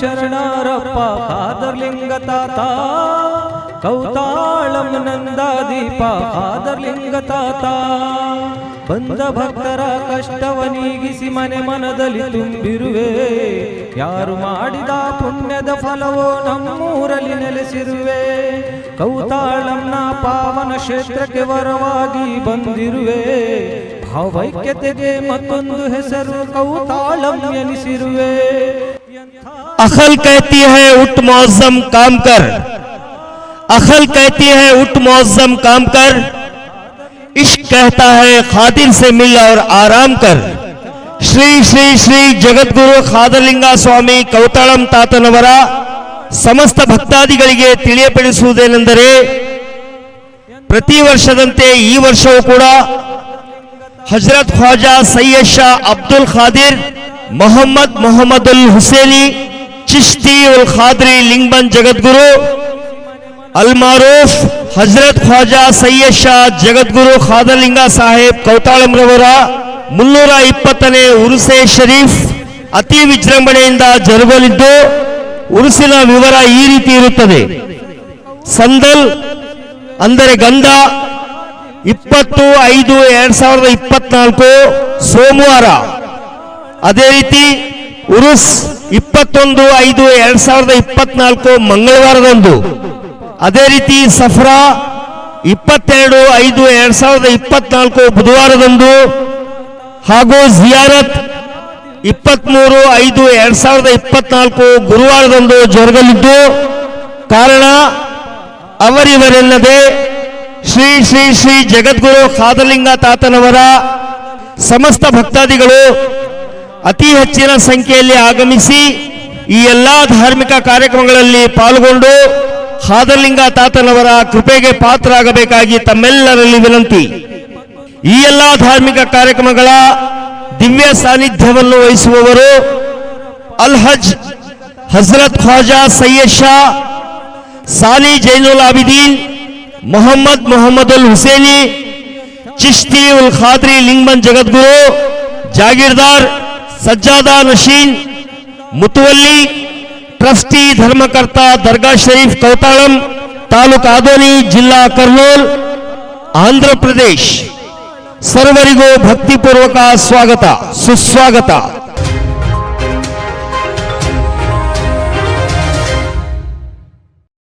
ಶರಣರಪ್ಪ ಪಾದರ್ಲಿಂಗ ತಾತ. ಕೌತಾಳಂ ನಂದಾದೀಪ ಪಾದರ್ಲಿಂಗ ತಾತ. ಬಂದ ಭಕ್ತರ ಕಷ್ಟವ ನೀಗಿಸಿ ಮನೆ ಮನದಲ್ಲಿ ತುಂಬಿರುವೆ. ಯಾರು ಮಾಡಿದ ಪುಣ್ಯದ ಫಲವೋ ನಮ್ಮೂರಲ್ಲಿ ನೆಲೆಸಿರುವೆ. ಕೌತಾಳಂನ ಪಾವನ ಕ್ಷೇತ್ರಕ್ಕೆ ವರವಾಗಿ ಬಂದಿರುವೆ. ಭಾವೈಕ್ಯತೆಗೆ ಮತ್ತೊಂದು ಹೆಸರು ಕೌತಾಳಂ ಎನಿಸಿರುವೆ अखल कहती है उठ मौसम काम कर अखल कहती है उठ मौसम काम कर इश्क कहता है खादिर से मिल और आराम कर ಶ್ರೀ ಶ್ರೀ ಶ್ರೀ ಜಗದ್ಗುರು ಖಾದಲಿಂಗ ಸ್ವಾಮಿ ಕೌತಾಳಂ ತಾತನವರ ಸಮಸ್ತ ಭಕ್ತಾದಿಗಳಿಗೆ ತಿಳಿಯಪಡಿಸುವುದೇನೆಂದರೆ ಪ್ರತಿ ವರ್ಷದಂತೆ ಈ ವರ್ಷವೂ ಕೂಡ ಹಜರತ್ ಖ್ವಾಜಾ ಸೈಯದ್ ಶಾ ಅಬ್ದುಲ್ ಖಾದಿರ್, ಮೊಹಮ್ಮದ್ ಮೊಹಮ್ಮದ್ ಉಲ್ ಹುಸೇನಿ ಚಿಶ್ತಿ ಉಲ್ ಖಾದ್ರಿ ಲಿಂಗ್ಬನ್ ಜಗದ್ಗುರು, ಅಲ್ ಮಾರೂಫ್, ಹಜರತ್ ಖ್ವಾಜಾ ಸೈಯದ್ ಶಾ ಜಗದ್ಗುರು ಖಾದರ್ಲಿಂಗ ಸಾಹೇಬ್ ಕೌತಾಳಂರವರ, ಮುನ್ನೂರ ಇಪ್ಪತ್ತನೇ ಉರುಸೆ ಶರೀಫ್ ಅತಿ ವಿಜೃಂಭಣೆಯಿಂದ ಜರುಗಲಿದ್ದು, ಉರುಸಿನ ವಿವರ ಈ ರೀತಿ ಇರುತ್ತದೆ. ಸಂದಲ್ ಅಂದರೆ ಗಂಧ ಇಪ್ಪತ್ತು, ಐದು, ಎರಡ್ ಸಾವಿರದ ಇಪ್ಪತ್ನಾಲ್ಕು ಸೋಮವಾರ. ಅದೇ ರೀತಿ ಉರುಸ್ ಇಪ್ಪತ್ತೊಂದು, ಐದು, ಎರಡ್ ಸಾವಿರದ ಇಪ್ಪತ್ನಾಲ್ಕು ಮಂಗಳವಾರದಂದು. ಅದೇ ರೀತಿ ಸಫ್ರಾ ಇಪ್ಪತ್ತೆರಡು, ಐದು, ಎರಡ್ ಸಾವಿರದ ಇಪ್ಪತ್ನಾಲ್ಕು ಬುಧವಾರದಂದು. ಹಾಗೂ ಜಿಯಾರತ್ ಇಪ್ಪತ್ಮೂರು, ಐದು, ಎರಡ್ ಸಾವಿರದ ಇಪ್ಪತ್ನಾಲ್ಕು ಗುರುವಾರದಂದು ಜರುಗಲಿದ್ದು. ಕಾರಣ ಅವರಿವರೆಲ್ಲದೆ ಶ್ರೀ ಶ್ರೀ ಶ್ರೀ ಜಗದ್ಗುರು ಖಾದಲಿಂಗ ತಾತನವರ ಸಮಸ್ತ ಭಕ್ತಾದಿಗಳು ಅತಿ ಹೆಚ್ಚಿನ ಸಂಖ್ಯೆಯಲ್ಲಿ ಆಗಮಿಸಿ ಈ ಎಲ್ಲ ಧಾರ್ಮಿಕ ಕಾರ್ಯಕ್ರಮಗಳಲ್ಲಿ ಪಾಲ್ಗೊಂಡು ಖಾದಲಿಂಗ ತಾತನವರ ಕೃಪೆಗೆ ಪಾತ್ರರಾಗಬೇಕಾಗಿ ತಮ್ಮೆಲ್ಲರಲ್ಲಿ ವಿನಂತಿ. ಈ ಎಲ್ಲ ಧಾರ್ಮಿಕ ಕಾರ್ಯಕ್ರಮಗಳ ದಿವ್ಯ ಸಾನ್ನಿಧ್ಯವನ್ನು ವಹಿಸುವವರು ಅಲ್ ಹಜ್ ಹಜರತ್ ಖ್ವಾಜಾ ಸೈಯದ್ ಶಾ ಸಾಲಿ ಜೈನುಲ್ ಆಬಿದೀನ್ ಮೊಹಮ್ಮದ್ ಮೊಹಮ್ಮದುಲ್ ಹುಸೇನಿ ಚಿಶ್ತಿ ಉಲ್ ಖಾದ್ರಿ ಲಿಂಗ್ಮನ್ ಜಗದ್ಗುರು ಜಾಗೀರ್ದಾರ್ ಸಜ್ಜಾದಾ ನಶೀನ್ ಮುತುವಲ್ಲಿ ಟ್ರಸ್ಟಿ ಧರ್ಮಕರ್ತ ದರ್ಗಾ ಶರೀಫ್ ಕೌತಾಳಂ ತಾಲೂಕು ಆದೋನಿ ಜಿಲ್ಲಾ ಕರ್ನೂಲ್ ಆಂಧ್ರ ಪ್ರದೇಶ್ ಸರ್ವರಿಗೂ ಭಕ್ತಿಪೂರ್ವಕ ಸ್ವಾಗತ ಸುಸ್ವಾಗತ